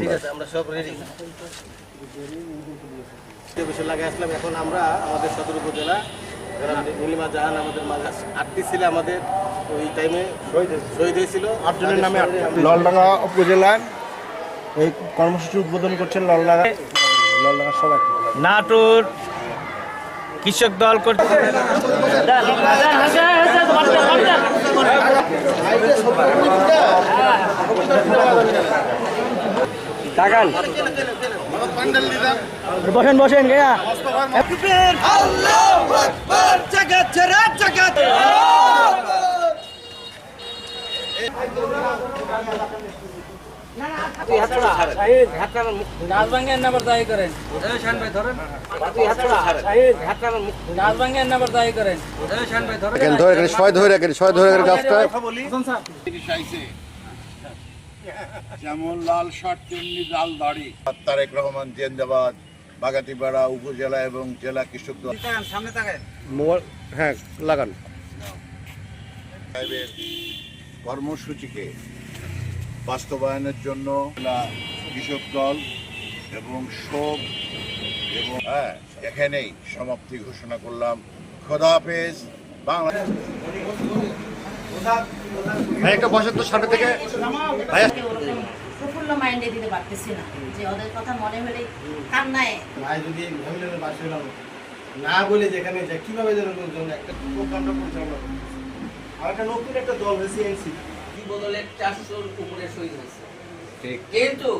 ঠিক আছে আমরা সব রেডি বসে লাগে আসলাম। এখন আমরা আমাদের সদর উপজেলা যারা নীলিমা জাহান আমাদের মাঝে আটটি ছিল আমাদের ওই টাইমে শহীদ হয়েছিল। আটজনের নামে ললডাঙ্গা উপজেলার এই কর্মসূচি উদ্বোধন করছেন ললডাঙ্গা। ললডাঙ্গা সবাই। নাটোর কৃষক দল করছে। তাকান। বসেন বসেন গেয়া। ধরে ছয় ধরে ছয় ধরে গাছটা যেমন লাল শার্ট তেমনি লাল দাড়ি। তারেক রহমান জিন্দাবাদ বাগাতিপাড়া উপজেলা এবং জেলা কৃষক দল। মোবাইল হ্যাঁ লাগান। সাহেবের কর্মসূচিকে বাস্তবায়নের জন্য কৃষক দল এবং শোক এবং হ্যাঁ এখানেই সমাপ্তি ঘোষণা করলাম। খোদা হাফেজ বাংলা ভাই একটা বসেন তো সামনে থেকে। ভাইয়া প্রফুল্ল মাইন্ডে দিতে পারতেছি না। যে ওদের কথা মনে হলে কান্নায়। ভাই যদি ভেবেলেন বাসে না বলে যেখানে যায় কীভাবে যেন লোকজন একটা প্রকাণ্ড পরিচালনা আর একটা নতুন একটা দল হয়েছে এনসি। বদলে চারশোর উপরে শহীদ হয়েছে। কিন্তু